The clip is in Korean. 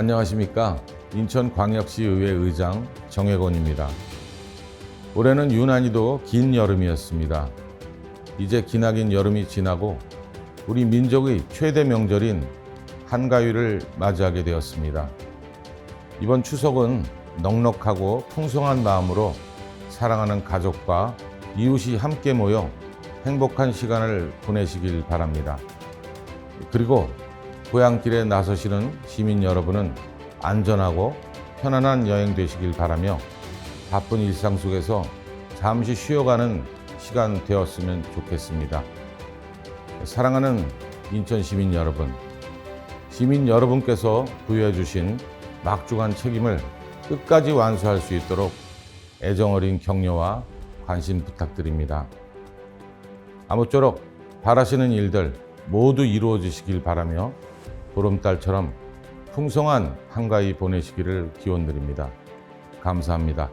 안녕하십니까. 인천광역시의회 의장 정혜건입니다. 올해는 유난히도 긴 여름이었습니다. 이제 기나긴 여름이 지나고 우리 민족의 최대 명절인 한가위를 맞이하게 되었습니다. 이번 추석은 넉넉하고 풍성한 마음으로 사랑하는 가족과 이웃이 함께 모여 행복한 시간을 보내시길 바랍니다. 그리고 고향길에 나서시는 시민 여러분은 안전하고 편안한 여행 되시길 바라며 바쁜 일상 속에서 잠시 쉬어가는 시간 되었으면 좋겠습니다. 사랑하는 인천 시민 여러분, 시민 여러분께서 부여해 주신 막중한 책임을 끝까지 완수할 수 있도록 애정어린 격려와 관심 부탁드립니다. 아무쪼록 바라시는 일들 모두 이루어지시길 바라며 보름달처럼 풍성한 한가위 보내시기를 기원드립니다. 감사합니다.